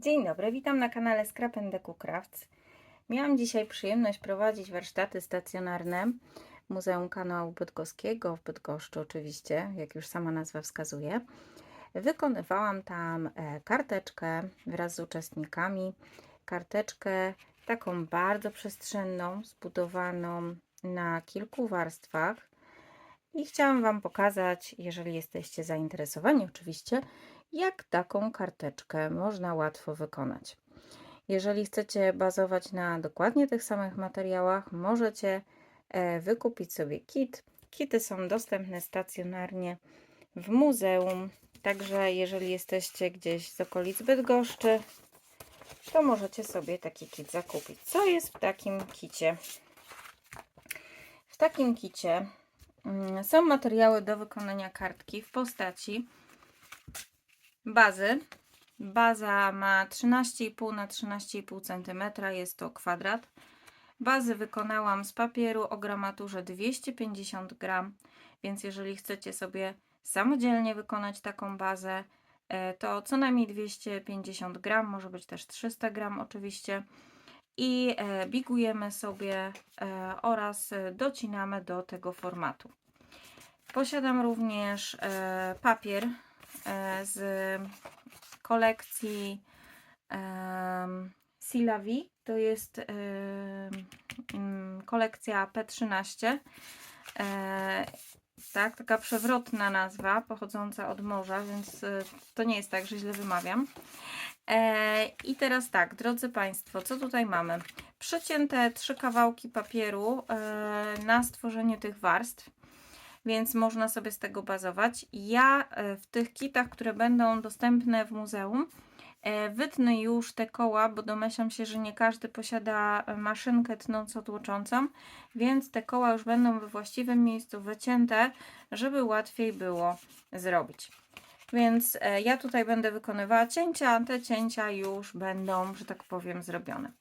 Dzień dobry, witam na kanale Scrap Deco Crafts. Miałam dzisiaj przyjemność prowadzić warsztaty stacjonarne Muzeum Kanału Bydgoskiego w Bydgoszczy oczywiście, jak już sama nazwa wskazuje. Wykonywałam tam e, karteczkę wraz z uczestnikami. Karteczkę taką bardzo przestrzenną, zbudowaną na kilku warstwach. I chciałam Wam pokazać, jeżeli jesteście zainteresowani oczywiście, jak taką karteczkę można łatwo wykonać. Jeżeli chcecie bazować na dokładnie tych samych materiałach, możecie e, wykupić sobie kit. Kity są dostępne stacjonarnie w muzeum, także jeżeli jesteście gdzieś z okolic Bydgoszczy, to możecie sobie taki kit zakupić. Co jest w takim kicie? W takim kicie mm, są materiały do wykonania kartki w postaci bazy. Baza ma 13,5 na 13,5 cm, jest to kwadrat. Bazy wykonałam z papieru o gramaturze 250 gram, więc jeżeli chcecie sobie samodzielnie wykonać taką bazę, e, to co najmniej 250 gram, może być też 300 gram oczywiście. I e, bigujemy sobie e, oraz docinamy do tego formatu. Posiadam również papier z kolekcji Silavi. To jest um, kolekcja P13. E, tak, taka przewrotna nazwa, pochodząca od morza, więc e, to nie jest tak, że źle wymawiam. E, I teraz tak, drodzy Państwo, co tutaj mamy? Przecięte trzy kawałki papieru e, na stworzenie tych warstw więc można sobie z tego bazować. Ja e, w tych kitach, które będą dostępne w muzeum, e, wytnę już te koła, bo domyślam się, że nie każdy posiada e, maszynkę tnąco-tłoczącą, więc te koła już będą we właściwym miejscu wycięte, żeby łatwiej było zrobić. Więc ja tutaj będę wykonywała cięcia, a te cięcia już będą, że tak powiem, zrobione.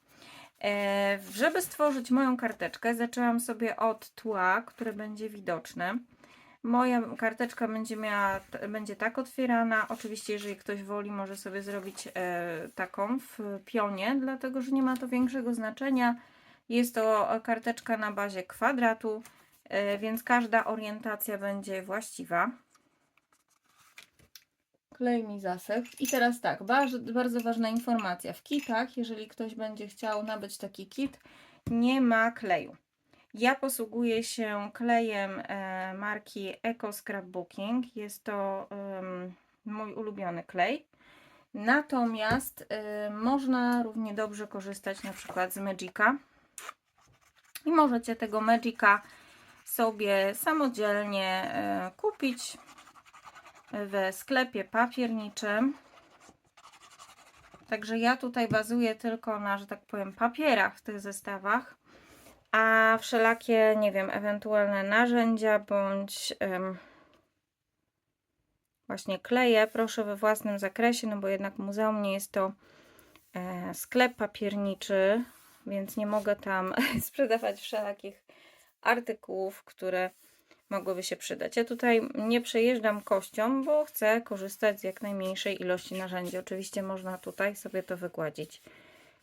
Żeby stworzyć moją karteczkę, zaczęłam sobie od tła, które będzie widoczne. Moja karteczka będzie miała, będzie tak otwierana. Oczywiście, jeżeli ktoś woli, może sobie zrobić e, taką w pionie, dlatego że nie ma to większego znaczenia. Jest to karteczka na bazie kwadratu, e, więc każda orientacja będzie właściwa. Klej mi zasechł. I teraz tak, bardzo, bardzo ważna informacja. W kitach, jeżeli ktoś będzie chciał nabyć taki kit, nie ma kleju. Ja posługuję się klejem e, marki Eco Scrapbooking. Jest to mój ulubiony klej. Natomiast e, można równie dobrze korzystać na przykład z Magica. I możecie tego Magica sobie samodzielnie e, kupić w sklepie papierniczym. Także ja tutaj bazuję tylko na, że tak powiem, papierach w tych zestawach a wszelakie, nie wiem, ewentualne narzędzia bądź ym, właśnie kleje proszę we własnym zakresie, no bo jednak muzeum nie jest to e, sklep papierniczy, więc nie mogę tam sprzedawać wszelakich artykułów, które mogłyby się przydać. Ja tutaj nie przejeżdżam kością, bo chcę korzystać z jak najmniejszej ilości narzędzi. Oczywiście można tutaj sobie to wygładzić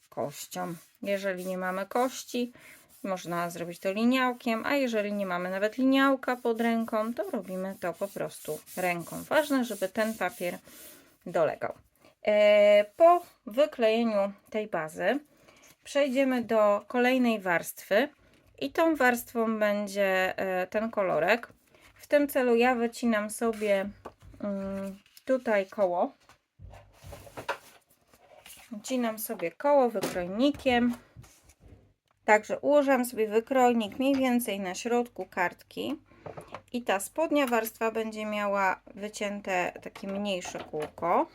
kością. Jeżeli nie mamy kości, można zrobić to liniałkiem, a jeżeli nie mamy nawet liniałka pod ręką, to robimy to po prostu ręką. Ważne, żeby ten papier dolegał. E, po wyklejeniu tej bazy przejdziemy do kolejnej warstwy i tą warstwą będzie e, ten kolorek. W tym celu ja wycinam sobie mm, tutaj koło. Wycinam sobie koło wykrojnikiem. Także ułożyłam sobie wykrojnik mniej więcej na środku kartki i ta spodnia warstwa będzie miała wycięte takie mniejsze kółko,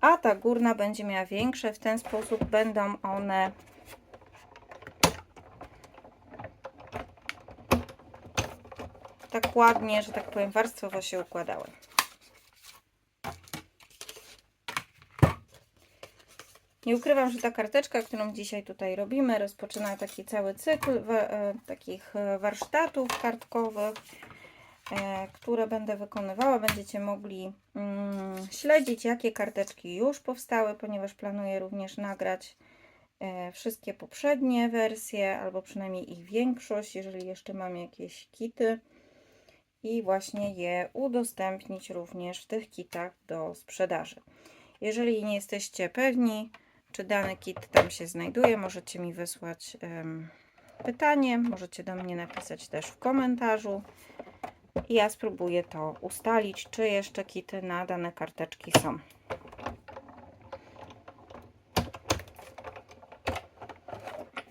a ta górna będzie miała większe. W ten sposób będą one tak ładnie, że tak powiem, warstwowo się układały. Nie ukrywam, że ta karteczka, którą dzisiaj tutaj robimy, rozpoczyna taki cały cykl e, takich e, warsztatów kartkowych. e, które będę wykonywała. Będziecie mogli mm, śledzić, jakie karteczki już powstały, ponieważ planuję również nagrać e, wszystkie poprzednie wersje, albo przynajmniej ich większość, jeżeli jeszcze mam jakieś kity i właśnie je udostępnić również w tych kitach do sprzedaży. Jeżeli nie jesteście pewni, czy dany kit tam się znajduje, możecie mi wysłać em, pytanie, możecie do mnie napisać też w komentarzu i ja spróbuję to ustalić, czy jeszcze kity na dane karteczki są.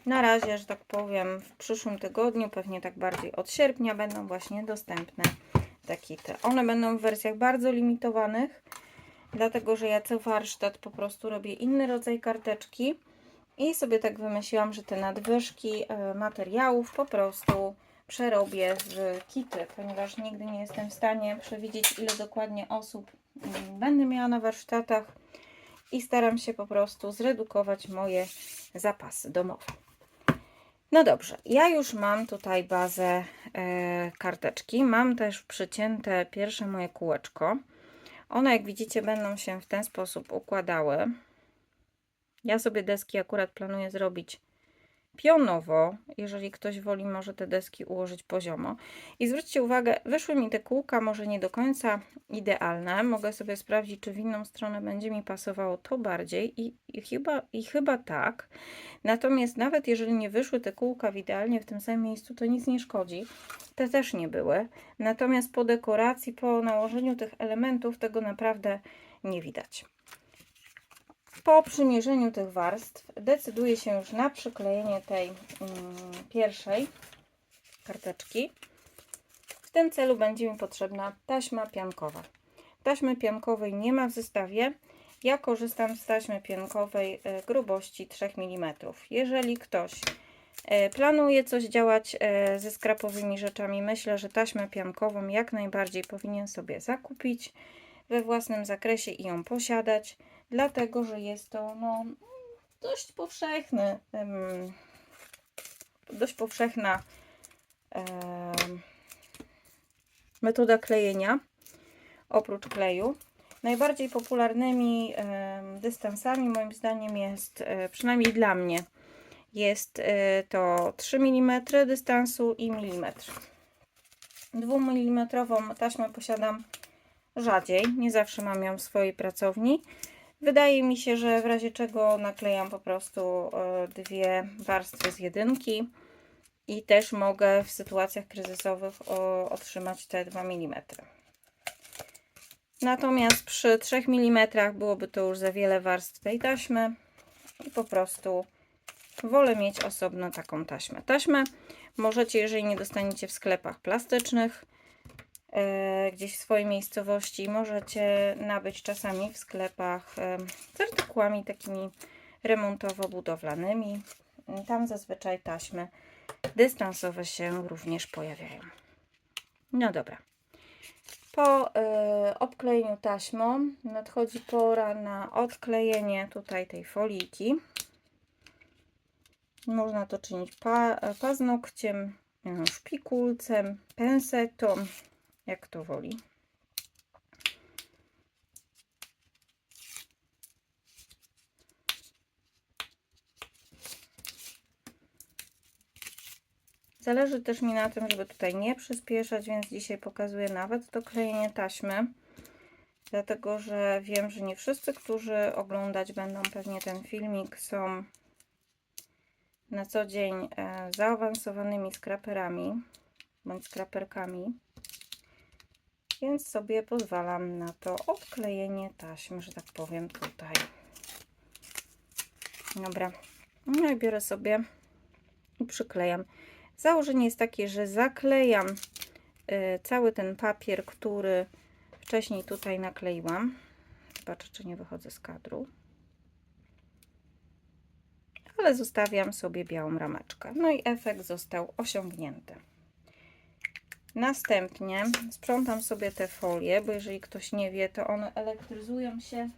Na razie, że tak powiem, w przyszłym tygodniu, pewnie tak bardziej od sierpnia, będą właśnie dostępne te kity. One będą w wersjach bardzo limitowanych, dlatego że ja co warsztat po prostu robię inny rodzaj karteczki i sobie tak wymyśliłam, że te nadwyżki e, materiałów po prostu przerobię w kity, ponieważ nigdy nie jestem w stanie przewidzieć, ile dokładnie osób mm, będę miała na warsztatach i staram się po prostu zredukować moje zapasy domowe. No dobrze, ja już mam tutaj bazę e, karteczki. Mam też przycięte pierwsze moje kółeczko. One, jak widzicie, będą się w ten sposób układały. Ja sobie deski akurat planuję zrobić pionowo. Jeżeli ktoś woli, może te deski ułożyć poziomo. I zwróćcie uwagę, wyszły mi te kółka może nie do końca idealne. Mogę sobie sprawdzić, czy w inną stronę będzie mi pasowało to bardziej i, i, chyba, i chyba tak. Natomiast nawet jeżeli nie wyszły te kółka w idealnie w tym samym miejscu, to nic nie szkodzi. Te też nie były. Natomiast po dekoracji, po nałożeniu tych elementów, tego naprawdę nie widać. Po przymierzeniu tych warstw decyduję się już na przyklejenie tej mm, pierwszej karteczki. W tym celu będzie mi potrzebna taśma piankowa. Taśmy piankowej nie ma w zestawie. Ja korzystam z taśmy piankowej e, grubości 3 mm. Jeżeli ktoś e, planuje coś działać e, ze skrapowymi rzeczami, myślę, że taśmę piankową jak najbardziej powinien sobie zakupić we własnym zakresie i ją posiadać dlatego że jest to no, dość powszechny, um, dość powszechna um, metoda klejenia oprócz kleju. Najbardziej popularnymi um, dystansami moim zdaniem jest, e, przynajmniej dla mnie, jest e, to 3 mm dystansu i milimetr. 2 mm taśmę posiadam rzadziej, nie zawsze mam ją w swojej pracowni. Wydaje mi się, że w razie czego naklejam po prostu e, dwie warstwy z jedynki i też mogę w sytuacjach kryzysowych otrzymać te 2 mm. Natomiast przy 3 mm byłoby to już za wiele warstw tej taśmy i po prostu wolę mieć osobno taką taśmę. Taśmę możecie, jeżeli nie dostaniecie w sklepach plastycznych, gdzieś w swojej miejscowości. Możecie nabyć czasami w sklepach e, z artykułami takimi remontowo-budowlanymi. Tam zazwyczaj taśmy dystansowe się również pojawiają. No dobra. Po y, obklejeniu taśmą nadchodzi pora na odklejenie tutaj tej foliki. Można to czynić pa, paznokciem, szpikulcem, pensetą, jak kto woli. Zależy też mi na tym, żeby tutaj nie przyspieszać, więc dzisiaj pokazuję nawet to klejenie taśmy. Dlatego, że wiem, że nie wszyscy, którzy oglądać będą pewnie ten filmik, są na co dzień e, zaawansowanymi skraperami bądź skraperkami więc sobie pozwalam na to odklejenie taśmy, że tak powiem, tutaj. Dobra, no i biorę sobie i przyklejam. Założenie jest takie, że zaklejam y, cały ten papier, który wcześniej tutaj nakleiłam. Zobaczę, czy nie wychodzę z kadru. Ale zostawiam sobie białą rameczkę. No i efekt został osiągnięty. Następnie sprzątam sobie te folie, bo jeżeli ktoś nie wie, to one elektryzują się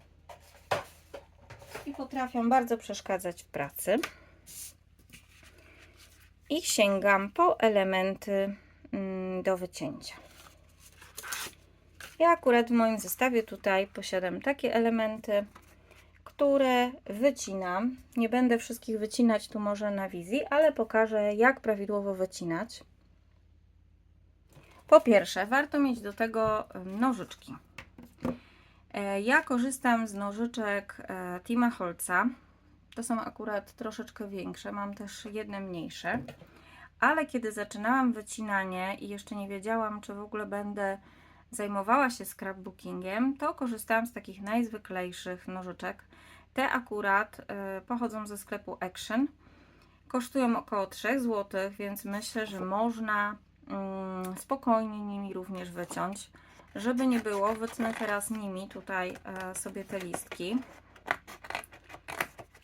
i potrafią bardzo przeszkadzać w pracy. I sięgam po elementy mm, do wycięcia. Ja akurat w moim zestawie tutaj posiadam takie elementy, które wycinam. Nie będę wszystkich wycinać tu może na wizji, ale pokażę jak prawidłowo wycinać. Po pierwsze, warto mieć do tego nożyczki. E, Ja korzystam z nożyczek e, Tima Holca. To są akurat troszeczkę większe, mam też jedne mniejsze. Ale kiedy zaczynałam wycinanie i jeszcze nie wiedziałam, czy w ogóle będę zajmowała się scrapbookingiem, to korzystałam z takich najzwyklejszych nożyczek. Te akurat e, pochodzą ze sklepu Action. Kosztują około 3 zł, więc myślę, że można spokojnie nimi również wyciąć. Żeby nie było, wytnę teraz nimi tutaj e, sobie te listki.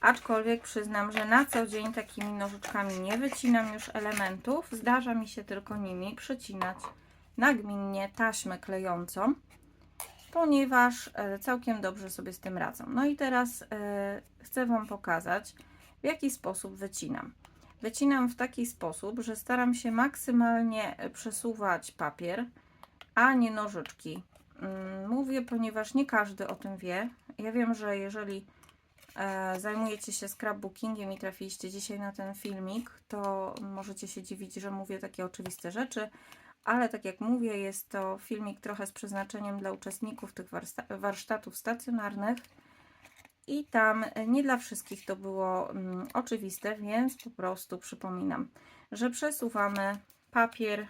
Aczkolwiek przyznam, że na co dzień takimi nożyczkami nie wycinam już elementów. Zdarza mi się tylko nimi przycinać nagminnie taśmę klejącą, ponieważ e, całkiem dobrze sobie z tym radzą. No i teraz e, chcę Wam pokazać, w jaki sposób wycinam. Wycinam w taki sposób, że staram się maksymalnie e, przesuwać papier, a nie nożyczki. Mm, Mówię, ponieważ nie każdy o tym wie. Ja wiem, że jeżeli e, zajmujecie się scrapbookingiem i trafiliście dzisiaj na ten filmik, to możecie się dziwić, że mówię takie oczywiste rzeczy, ale tak jak mówię, jest to filmik trochę z przeznaczeniem dla uczestników tych warsztatów stacjonarnych i tam e, nie dla wszystkich to było mm, oczywiste, więc po prostu przypominam, że przesuwamy papier,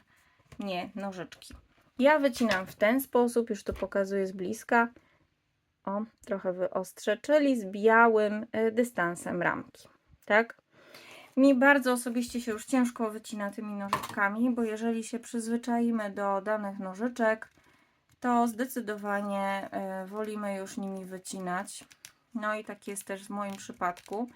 nie nożyczki. Ja wycinam w ten sposób, już to pokazuję z bliska. O, trochę wyostrzę, czyli z białym y, dystansem ramki. Tak? Mi bardzo osobiście się już ciężko wycina tymi nożyczkami, bo jeżeli się przyzwyczaimy do danych nożyczek, to zdecydowanie y, wolimy już nimi wycinać. No i tak jest też w moim przypadku.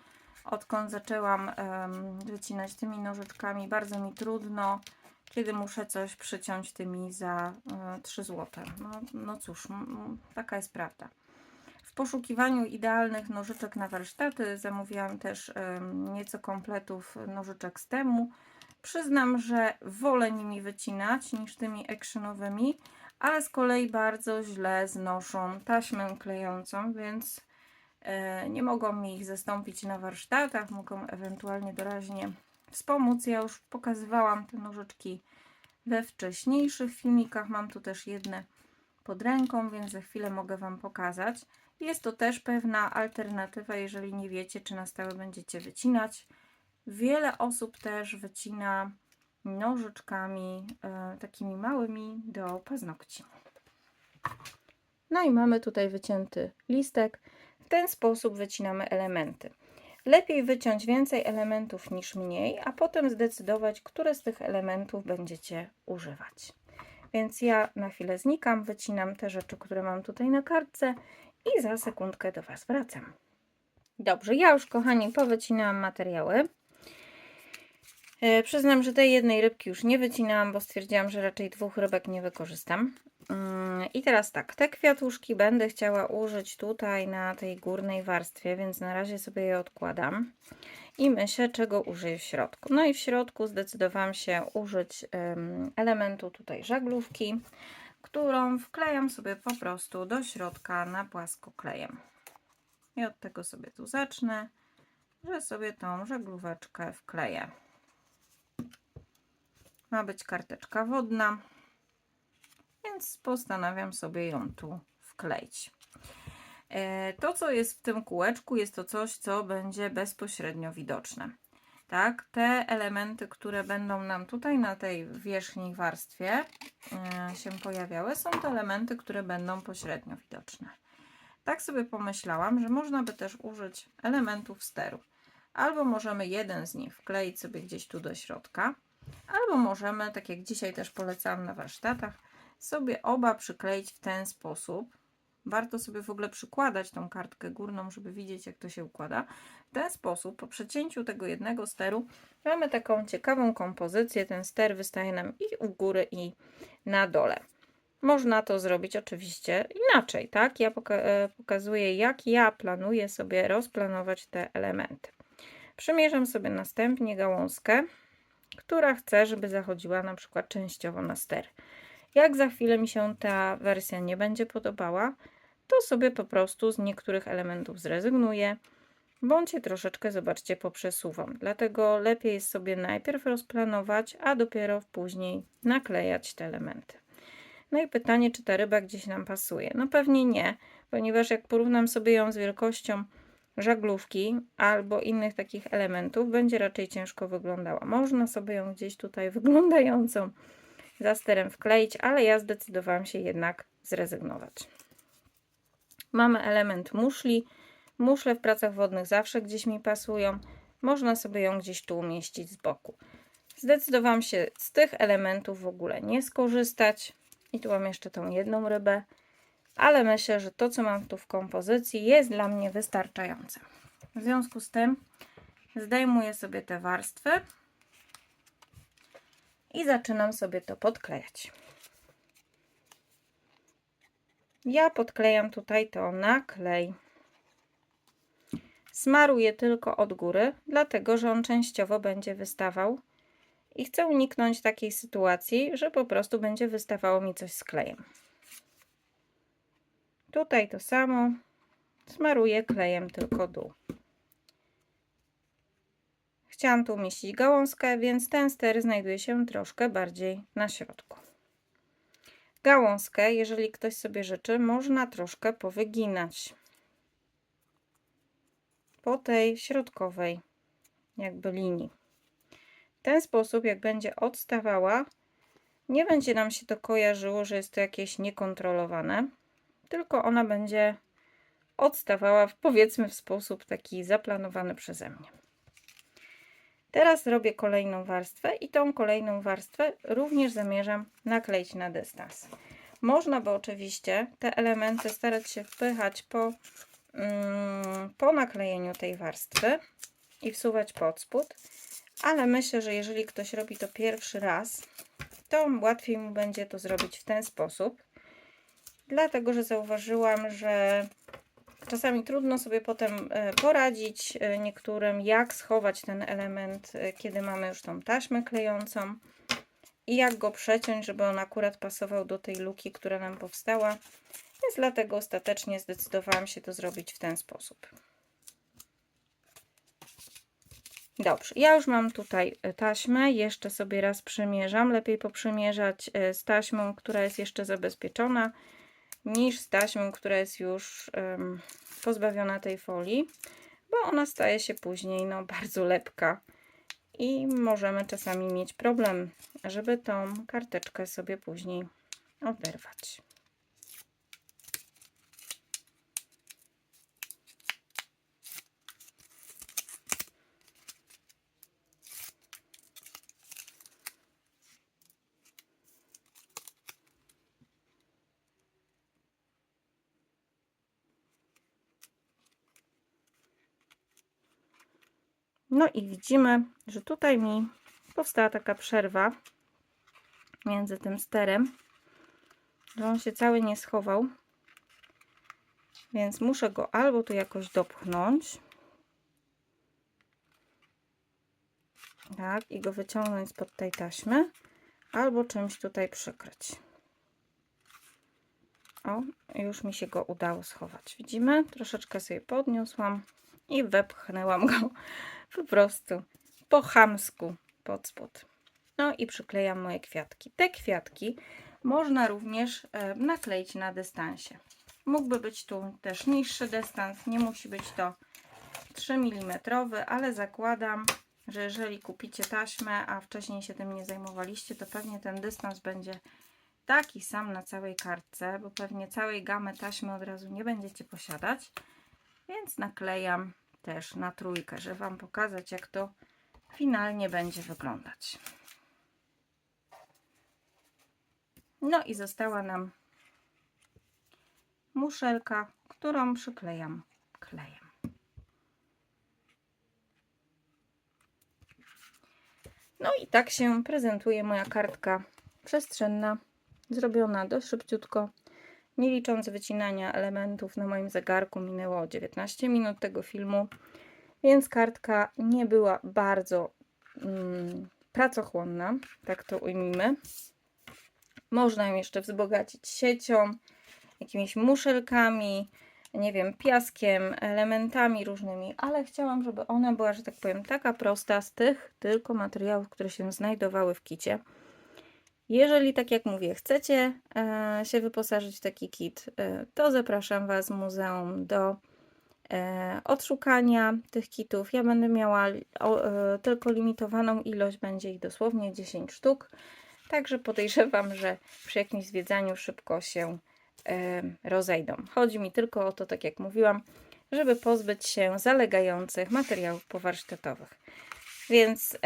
Odkąd zaczęłam em, wycinać tymi nożyczkami, bardzo mi trudno, kiedy muszę coś przyciąć tymi za y, 3 zł. No, no cóż, taka jest prawda. W poszukiwaniu idealnych nożyczek na warsztaty zamówiłam też em, nieco kompletów nożyczek z temu. Przyznam, że wolę nimi wycinać niż tymi actionowymi, ale z kolei bardzo źle znoszą taśmę klejącą, więc nie mogą mi ich zastąpić na warsztatach, mogą ewentualnie doraźnie wspomóc. Ja już pokazywałam te nożyczki we wcześniejszych filmikach. Mam tu też jedne pod ręką, więc za chwilę mogę Wam pokazać. Jest to też pewna alternatywa, jeżeli nie wiecie, czy na stałe będziecie wycinać. Wiele osób też wycina nożyczkami e, takimi małymi do paznokci. No i mamy tutaj wycięty listek. W ten sposób wycinamy elementy. Lepiej wyciąć więcej elementów niż mniej, a potem zdecydować, które z tych elementów będziecie używać. Więc ja na chwilę znikam, wycinam te rzeczy, które mam tutaj na kartce i za sekundkę do Was wracam. Dobrze, ja już kochani powycinałam materiały. E, przyznam, że tej jednej rybki już nie wycinałam, bo stwierdziłam, że raczej dwóch rybek nie wykorzystam. Mm, I teraz tak, te kwiatuszki będę chciała użyć tutaj na tej górnej warstwie, więc na razie sobie je odkładam. I myślę, czego użyję w środku. No i w środku zdecydowałam się użyć em, elementu tutaj żaglówki, którą wklejam sobie po prostu do środka na płasko klejem. I od tego sobie tu zacznę, że sobie tą żaglóweczkę wkleję. Ma być karteczka wodna, więc postanawiam sobie ją tu wkleić. E, To, co jest w tym kółeczku, jest to coś, co będzie bezpośrednio widoczne. Tak, te elementy, które będą nam tutaj na tej wierzchniej warstwie e, się pojawiały, są to elementy, które będą pośrednio widoczne. Tak sobie pomyślałam, że można by też użyć elementów steru. Albo możemy jeden z nich wkleić sobie gdzieś tu do środka, albo możemy, tak jak dzisiaj też polecałam na warsztatach, sobie oba przykleić w ten sposób. Warto sobie w ogóle przykładać tą kartkę górną, żeby widzieć, jak to się układa. W ten sposób, po przecięciu tego jednego steru, mamy taką ciekawą kompozycję. Ten ster wystaje nam i u góry, i na dole. Można to zrobić oczywiście inaczej, tak? Ja poka e, pokazuję, jak ja planuję sobie rozplanować te elementy. Przymierzam sobie następnie gałązkę, która chcę, żeby zachodziła na przykład częściowo na ster. Jak za chwilę mi się ta wersja nie będzie podobała, to sobie po prostu z niektórych elementów zrezygnuję, bądź je troszeczkę, zobaczcie, poprzesuwam. Dlatego lepiej jest sobie najpierw rozplanować, a dopiero później naklejać te elementy. No i pytanie, czy ta ryba gdzieś nam pasuje? No pewnie nie, ponieważ jak porównam sobie ją z wielkością żaglówki albo innych takich elementów, będzie raczej ciężko wyglądała. Można sobie ją gdzieś tutaj wyglądającą za sterem wkleić, ale ja zdecydowałam się jednak zrezygnować. Mamy element muszli. Muszle w pracach wodnych zawsze gdzieś mi pasują. Można sobie ją gdzieś tu umieścić z boku. Zdecydowałam się z tych elementów w ogóle nie skorzystać. I tu mam jeszcze tą jedną rybę, ale myślę, że to, co mam tu w kompozycji, jest dla mnie wystarczające. W związku z tym zdejmuję sobie te warstwy i zaczynam sobie to podklejać. Ja podklejam tutaj to na klej. Smaruję tylko od góry, dlatego że on częściowo będzie wystawał i chcę uniknąć takiej sytuacji, że po prostu będzie wystawało mi coś z klejem. Tutaj to samo. Smaruję klejem tylko dół. Chciałam tu umieścić gałązkę, więc ten ster znajduje się troszkę bardziej na środku. Gałązkę, jeżeli ktoś sobie życzy, można troszkę powyginać po tej środkowej jakby linii. W ten sposób, jak będzie odstawała, nie będzie nam się to kojarzyło, że jest to jakieś niekontrolowane, tylko ona będzie odstawała powiedzmy w sposób taki zaplanowany przeze mnie. Teraz robię kolejną warstwę i tą kolejną warstwę również zamierzam nakleić na dystans. Można by oczywiście te elementy starać się wpychać po, mm, po naklejeniu tej warstwy i wsuwać pod spód, ale myślę, że jeżeli ktoś robi to pierwszy raz, to łatwiej mu będzie to zrobić w ten sposób, dlatego że zauważyłam, że czasami trudno sobie potem e, poradzić e, niektórym, jak schować ten element, e, kiedy mamy już tą taśmę klejącą i jak go przeciąć, żeby on akurat pasował do tej luki, która nam powstała. Więc dlatego ostatecznie zdecydowałam się to zrobić w ten sposób. Dobrze, ja już mam tutaj taśmę, jeszcze sobie raz przymierzam. Lepiej poprzymierzać z taśmą, która jest jeszcze zabezpieczona, niż z taśmą, która jest już um, pozbawiona tej folii, bo ona staje się później no, bardzo lepka i możemy czasami mieć problem, żeby tą karteczkę sobie później oderwać. No i widzimy, że tutaj mi powstała taka przerwa między tym sterem, że on się cały nie schował. Więc muszę go albo tu jakoś dopchnąć. Tak, i go wyciągnąć spod tej taśmy, albo czymś tutaj przykryć. O, już mi się go udało schować. Widzimy? Troszeczkę sobie podniosłam i wepchnęłam go po prostu po chamsku pod spód. No i przyklejam moje kwiatki. Te kwiatki można również e, nakleić na dystansie. Mógłby być tu też niższy dystans, nie musi być to 3 mm, ale zakładam, że jeżeli kupicie taśmę, a wcześniej się tym nie zajmowaliście, to pewnie ten dystans będzie taki sam na całej kartce, bo pewnie całej gamy taśmy od razu nie będziecie posiadać, więc naklejam też na trójkę, żeby Wam pokazać, jak to finalnie będzie wyglądać. No i została nam muszelka, którą przyklejam klejem. No i tak się prezentuje moja kartka przestrzenna, zrobiona dość szybciutko. Nie licząc wycinania elementów na moim zegarku minęło 19 minut tego filmu, więc kartka nie była bardzo mm, pracochłonna, tak to ujmijmy. Można ją jeszcze wzbogacić siecią, jakimiś muszelkami, nie wiem, piaskiem, elementami różnymi, ale chciałam, żeby ona była, że tak powiem, taka prosta z tych tylko materiałów, które się znajdowały w kicie. Jeżeli, tak jak mówię, chcecie e, się wyposażyć w taki kit, e, to zapraszam Was muzeum do e, odszukania tych kitów. Ja będę miała tylko limitowaną ilość, będzie ich dosłownie 10 sztuk. Także podejrzewam, że przy jakimś zwiedzaniu szybko się rozejdą. Chodzi mi tylko o to, tak jak mówiłam, żeby pozbyć się zalegających materiałów powarsztatowych. Więc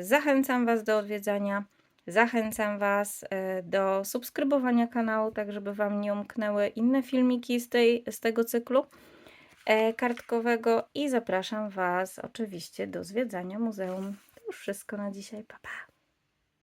zachęcam Was do odwiedzania. Zachęcam Was e, do subskrybowania kanału, tak żeby Wam nie umknęły inne filmiki z, tej, z tego cyklu e, kartkowego i zapraszam Was oczywiście do zwiedzania muzeum. To już wszystko na dzisiaj. Pa, pa.